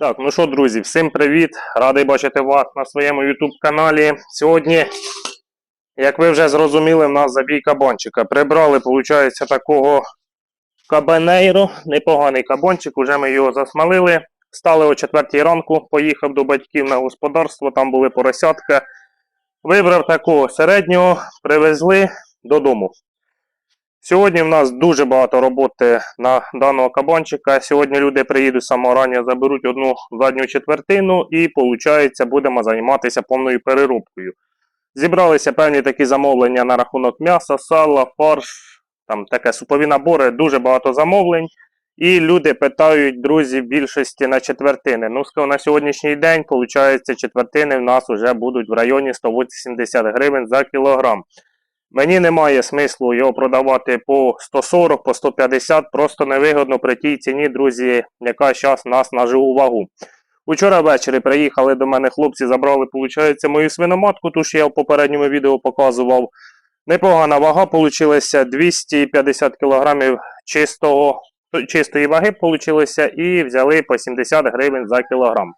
Так, ну що, друзі, всім привіт! Радий бачити вас на своєму YouTube каналі. Сьогодні, як ви вже зрозуміли, в нас забій кабанчика. Прибрали, виходить, такого кабанейру. Непоганий кабанчик, уже ми його засмалили. Стали о 4 ранку, поїхав до батьків на господарство, там були поросятка. Вибрав такого середнього, привезли додому. Сьогодні в нас дуже багато роботи на даного кабанчика. Сьогодні люди приїдуть самого рання, заберуть одну задню четвертину і, виходить, будемо займатися повною переробкою. Зібралися певні такі замовлення на рахунок м'яса, сала, фарш, там таке супові набори, дуже багато замовлень. І люди питають, друзі, більшості на четвертини. Ну, на сьогоднішній день, виходить, четвертини в нас вже будуть в районі 180 гривень за кілограм. Мені немає смислу його продавати по 140, по 150, просто невигодно при тій ціні, друзі, яка зараз нас на живу вагу. Учора ввечері приїхали до мене хлопці, забрали, виходить, мою свиноматку, ту що я в попередньому відео показував. Непогана вага вийшла 250 кг чистого, чистої ваги вийшло, і взяли по 70 гривень за кілограм.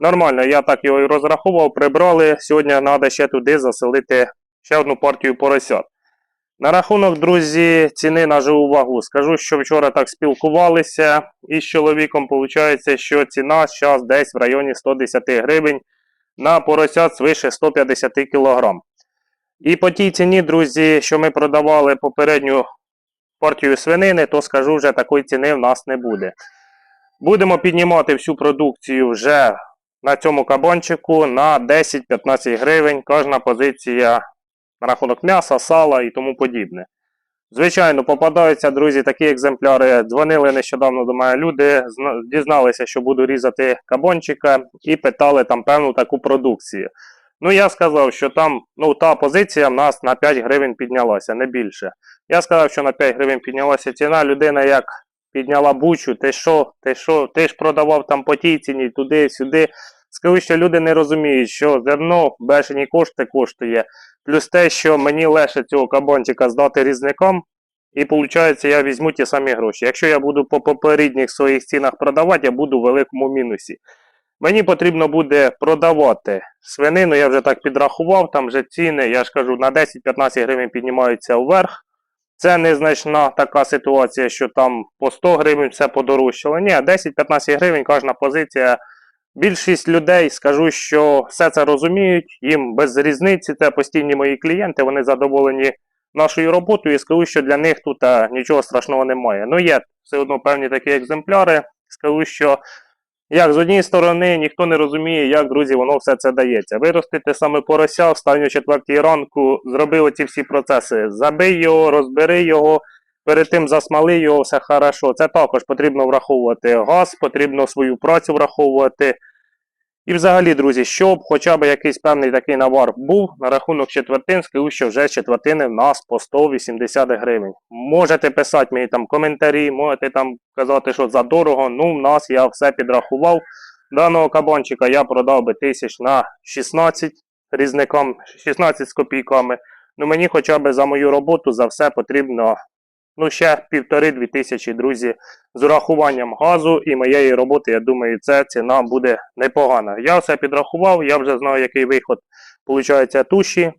Нормально, я так його і розраховував, прибрали. Сьогодні треба ще туди заселити ще одну партію поросят. На рахунок, друзі, ціни на живу вагу. Скажу, що вчора так спілкувалися із чоловіком. Виходить, що ціна зараз десь в районі 110 гривень на поросят свише 150 кг. І по тій ціні, друзі, що ми продавали попередню партію свинини, то скажу, вже такої ціни в нас не буде. Будемо піднімати всю продукцію вже на цьому кабанчику на 10-15 гривень. Кожна позиція на рахунок м'яса, сала і тому подібне. Звичайно, попадаються, друзі, такі екземпляри. Дзвонили нещодавно до мене люди, дізналися, що буду різати кабанчика, і питали там певну таку продукцію. Ну, я сказав, що там ну, та позиція в нас на 5 гривень піднялася, не більше. Я сказав, що на 5 гривень піднялася ціна. Людина як підняла бучу, ти що, ти що, ти ж продавав там по тій ціні, туди, сюди. Скажу, що люди не розуміють, що зерно бешені кошти коштує. Плюс те, що мені легше цього кабанчика здати різникам, і виходить, я візьму ті самі гроші. Якщо я буду по попередніх своїх цінах продавати, я буду в великому мінусі. Мені потрібно буде продавати свинину, я вже так підрахував, там вже ціни, я ж кажу, на 10-15 гривень піднімаються вверх. Це незначна така ситуація, що там по 100 гривень все подорожчало. Ні, 10-15 гривень кожна позиція. Більшість людей скажу, що все це розуміють, їм без різниці, це постійні мої клієнти, вони задоволені нашою роботою і скажу, що для них тут а, нічого страшного немає. Ну, є все одно певні такі екземпляри. Скажу, що як з однієї сторони ніхто не розуміє, як, друзі, воно все це дається. Виростити саме порося, встань о четвертій ранку, зроби оці всі процеси. Забий його, розбери його, перед тим засмали все хорошо. Це також потрібно враховувати газ, потрібно свою працю враховувати. І взагалі, друзі, щоб хоча б якийсь певний такий навар був на рахунок четвертин, скажу, що вже четвертини в нас по 180 гривень. Можете писати мені там коментарі, можете там казати, що за дорого. Ну, в нас я все підрахував. Даного кабанчика я продав би тисяч на 16 різникам, 16 з копійками. Ну мені хоча б за мою роботу за все потрібно ну, ще півтори-дві тисячі, друзі, з урахуванням газу і моєї роботи, я думаю, ця ціна буде непогана. Я все підрахував, я вже знаю, який виход виходить туші.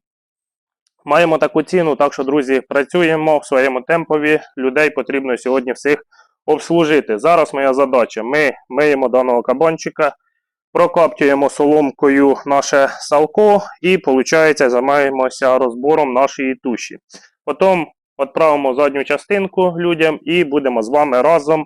Маємо таку ціну, так що, друзі, працюємо в своєму темпові. Людей потрібно сьогодні всіх обслужити. Зараз моя задача. Ми миємо даного кабанчика, прокаптюємо соломкою наше салко і, виходить, займаємося розбором нашої туші. Потім відправимо задню частинку людям і будемо з вами разом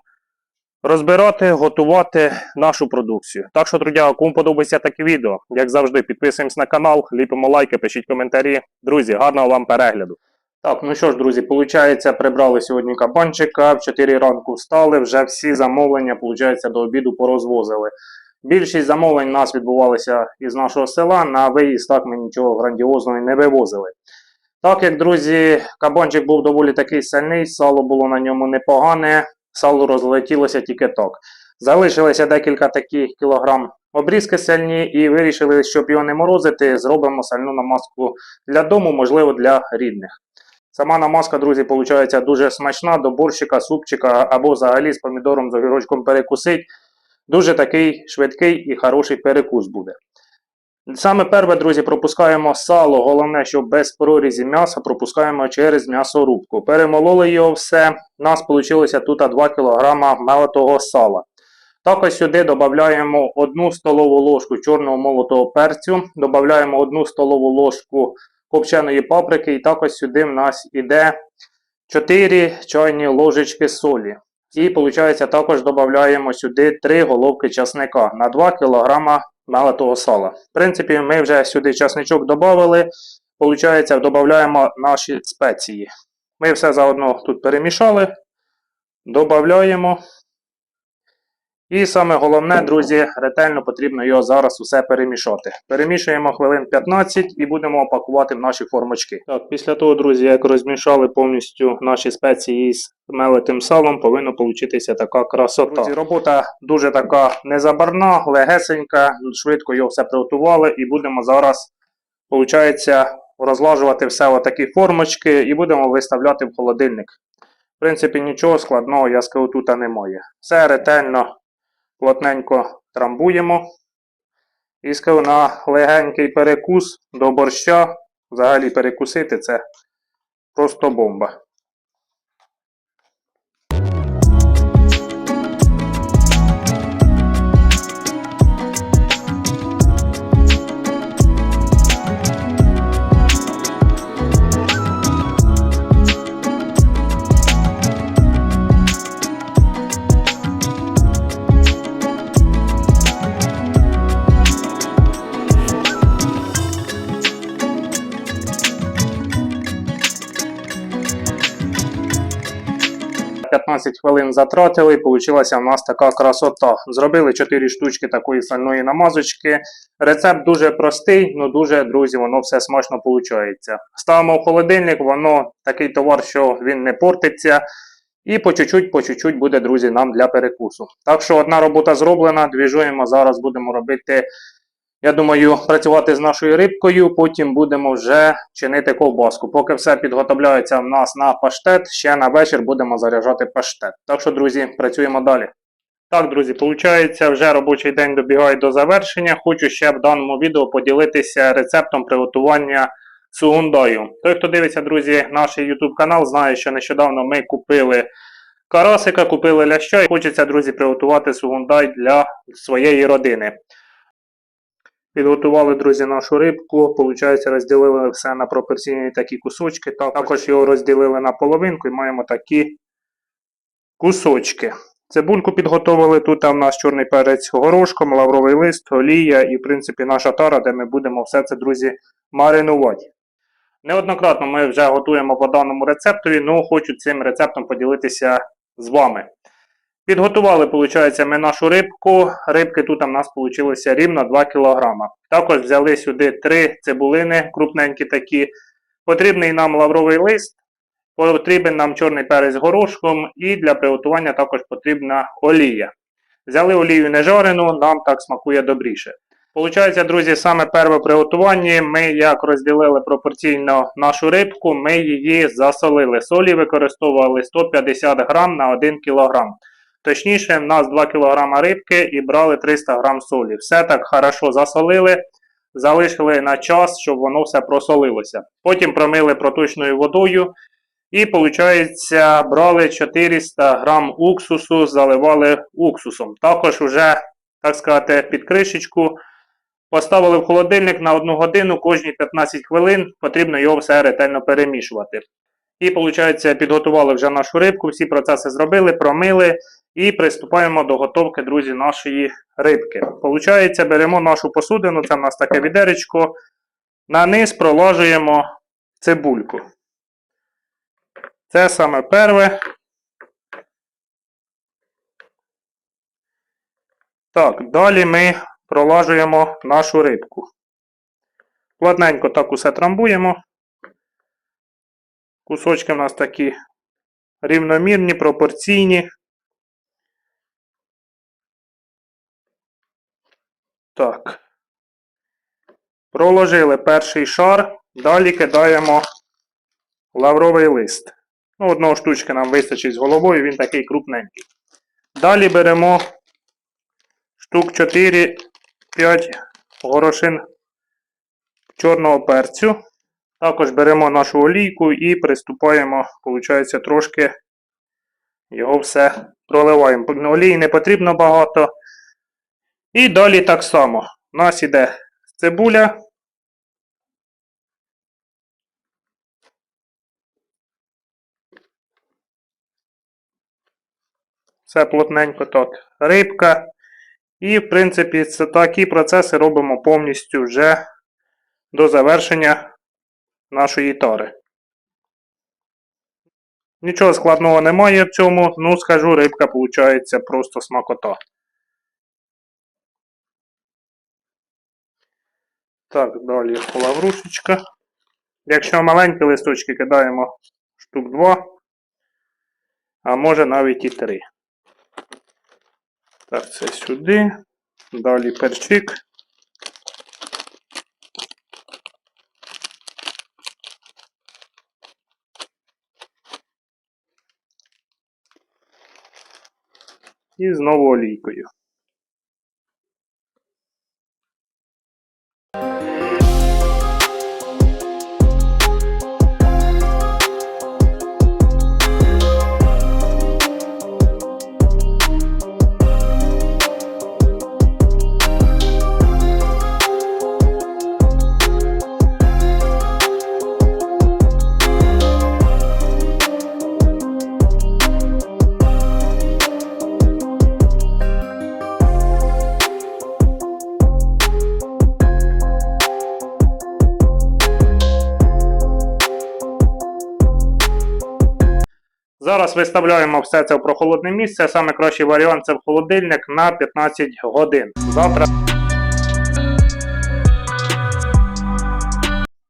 розбирати, готувати нашу продукцію. Так що, друзі, кому подобається таке відео, як завжди, підписуємось на канал, ліпимо лайки, пишіть коментарі. Друзі, гарного вам перегляду. Так, ну що ж, друзі, виходить, прибрали сьогодні кабанчика, в 4 ранку встали, вже всі замовлення, виходить, до обіду порозвозили. Більшість замовлень у нас відбувалися із нашого села, на виїзд так ми нічого грандіозного не вивозили. Так як, друзі, кабанчик був доволі такий сильний, сало було на ньому непогане, сало розлетілося тільки так. Залишилося декілька таких кілограм обрізки сальні і вирішили, щоб його не морозити, зробимо сальну намазку для дому, можливо, для рідних. Сама намазка, друзі, виходить дуже смачна, до борщика, супчика або взагалі з помідором з огірочком перекусить. Дуже такий швидкий і хороший перекус буде. Саме перше, друзі, пропускаємо сало. Головне, щоб без прорізі м'яса пропускаємо через м'ясорубку. Перемололи його все. У нас вийшло тут 2 кг мелотого сала. Також сюди додаємо 1 столову ложку чорного молотого перцю, додаємо 1 столову ложку копченої паприки, і також сюди в нас іде 4 чайні ложечки солі. І, виходить, також додаємо сюди 3 головки часника на 2 кг налитого сала. В принципі, ми вже сюди часничок додали. Получається, додаємо наші спеції. Ми все заодно тут перемішали, додаємо. І саме головне, друзі, ретельно потрібно його зараз усе перемішати. Перемішуємо хвилин 15 і будемо пакувати в наші формочки. Так, після того, друзі, як розмішали повністю наші спеції з мелитим салом, повинна получитися така красота. Друзі, робота дуже така незабарна, легесенька, швидко його все приготували і будемо зараз, виходить, розлажувати все в такі формочки і будемо виставляти в холодильник. В принципі, нічого складного, я скажу, тут немає. Все ретельно плотненько трамбуємо. Іскав на легенький перекус до борща. Взагалі перекусити це просто бомба. – 15 хвилин затратили, получилася в нас така красота. Зробили 4 штучки такої сальної намазочки. Рецепт дуже простий, але дуже, друзі, воно все смачно виходить. Ставимо в холодильник, воно такий товар, що він не портиться. І по чуть-чуть, по чуть-чуть буде, друзі, нам для перекусу. Так що одна робота зроблена, двіжуємо. Зараз будемо робити, я думаю, працювати з нашою рибкою, потім будемо вже чинити ковбаску. Поки все підготовляється в нас на паштет, ще на вечір будемо заряджати паштет. Так що, друзі, працюємо далі. Так, друзі, виходить, вже робочий день добігає до завершення. Хочу ще в даному відео поділитися рецептом приготування сугундаю. Той, хто дивиться, друзі, наш YouTube канал, знає, що нещодавно ми купили карасика, купили ляща і хочеться, друзі, приготувати сугундай для своєї родини. Підготували, друзі, нашу рибку. Получається, розділили все на пропорційні такі кусочки. Також його розділили на половинку і маємо такі кусочки. Цибульку підготовили. Тут у нас чорний перець горошком, лавровий лист, олія і, в принципі, наша тара, де ми будемо все це, друзі, маринувати. Неоднократно ми вже готуємо по даному рецептові, але хочу цим рецептом поділитися з вами. Підготували, виходить, ми нашу рибку. Рибки тут у нас вийшло рівно 2 кг. Також взяли сюди 3 цибулини, крупненькі такі. Потрібний нам лавровий лист, потрібен нам чорний перець горошком і для приготування також потрібна олія. Взяли олію не жарену, нам так смакує добріше. Получається, друзі, саме перше приготування ми як розділили пропорційно нашу рибку, ми її засолили. Солі використовували 150 грам на 1 кг. Точніше, в нас 2 кг рибки і брали 300 г солі. Все так хорошо засолили, залишили на час, щоб воно все просолилося. Потім промили проточною водою. І, виходить, брали 400 г уксусу, заливали уксусом. Також вже, так сказати, під кришечку. Поставили в холодильник на 1 годину, кожні 15 хвилин потрібно його все ретельно перемішувати. І, виходить, підготували вже нашу рибку, всі процеси зробили, промили і приступаємо до готовки, друзі, нашої рибки. Получається, беремо нашу посудину, це в нас таке відеречко, на низ пролажуємо цибульку. Це саме перше. Так, далі ми пролажуємо нашу рибку. Плотненько так усе трамбуємо. Кусочки в нас такі рівномірні, пропорційні. Так. Проложили перший шар, далі кидаємо лавровий лист. Ну, одного штучки нам вистачить з головою, він такий крупненький. Далі беремо штук 4-5 горошин чорного перцю. Також беремо нашу олійку і приступаємо, виходить, трошки його все проливаємо. Олії не потрібно багато. І далі так само. У нас іде цибуля. Все плотненько так. Рибка. І, в принципі, це такі процеси робимо повністю вже до завершення нашої тари. Нічого складного немає в цьому, ну скажу, рибка виходить просто смакота. Так, далі лаврушечка. Якщо маленькі листочки кидаємо штук 2, а може навіть і 3. Так, це сюди. Далі перчик. І знову олійкою. Зараз виставляємо все це в прохолодне місце. Саме кращий варіант це в холодильник на 15 годин. Завтра.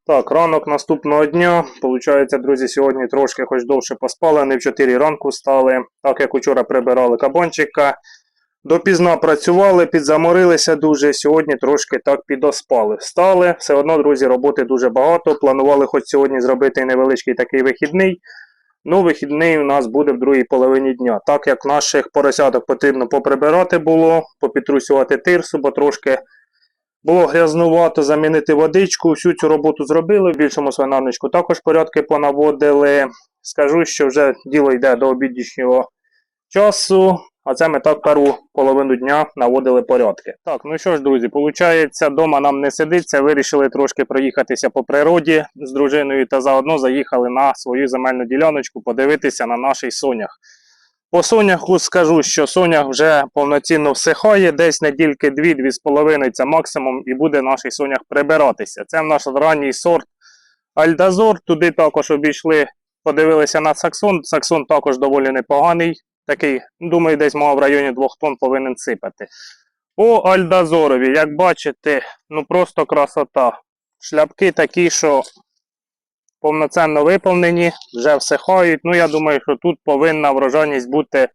Так, ранок наступного дня. Получається, друзі, сьогодні трошки хоч довше поспали, не в 4 ранку стали, так як учора прибирали кабанчика. Допізна працювали, підзаморилися дуже. Сьогодні трошки так підоспали. Встали. Все одно, друзі, роботи дуже багато. Планували хоч сьогодні зробити невеличкий такий вихідний. Ну, вихідний у нас буде в другій половині дня. Так як наших поросяток потрібно поприбирати було, попітрусювати тирсу, бо трошки було грязнувато, замінити водичку. Всю цю роботу зробили. В більшому свинарничку також порядки понаводили. Скажу, що вже діло йде до обіднішнього часу. А це ми так першу половину дня наводили порядки. Так, ну що ж, друзі, виходить, дома нам не сидиться. Вирішили трошки проїхатися по природі з дружиною та заодно заїхали на свою земельну діляночку, подивитися на наш сонях. По соняху скажу, що сонях вже повноцінно всихає, десь недільки 2-2,5 це максимум, і буде наш сонях прибиратися. Це наш ранній сорт Альдазор. Туди також обійшли, подивилися на Саксон. Саксон також доволі непоганий. Такий, думаю, десь мав в районі 2 тонн повинен сипати. По Альдазорові, як бачите, ну просто красота. Шляпки такі, що повноцінно виповнені, вже всихають. Ну, я думаю, що тут повинна врожайність бути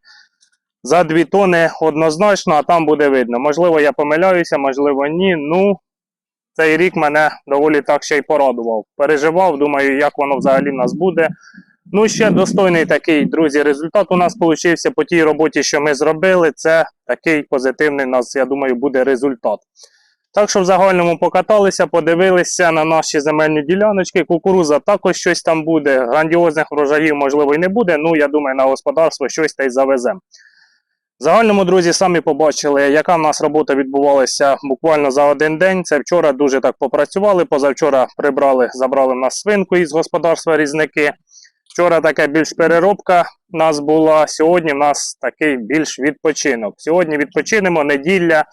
за 2 тони однозначно, а там буде видно. Можливо, я помиляюся, можливо, ні. Ну, цей рік мене доволі так ще й порадував. Переживав, думаю, як воно взагалі в нас буде. Ну, ще достойний такий, друзі, результат у нас получився по тій роботі, що ми зробили. Це такий позитивний у нас, я думаю, буде результат. Так що в загальному покаталися, подивилися на наші земельні діляночки. Кукуруза також щось там буде. Грандіозних врожаїв, можливо, і не буде. Ну, я думаю, на господарство щось та й завеземо. В загальному, друзі, самі побачили, яка в нас робота відбувалася буквально за один день. Це вчора дуже так попрацювали. Позавчора прибрали, забрали в нас свинку із господарства різники. Вчора така більш переробка у нас була. Сьогодні в нас такий більш відпочинок. Сьогодні відпочинемо неділя.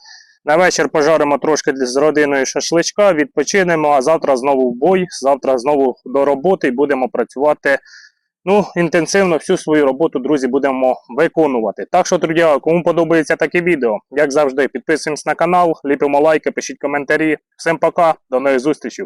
На вечір пожаримо трошки з родиною шашличка, відпочинемо, а завтра знову в бой, завтра знову до роботи і будемо працювати. Ну, інтенсивно всю свою роботу, друзі, будемо виконувати. Так що, друзі, кому подобається таке відео, як завжди, підписуємось на канал, ліпимо лайки, пишіть коментарі. Всім пока, до нових зустрічей.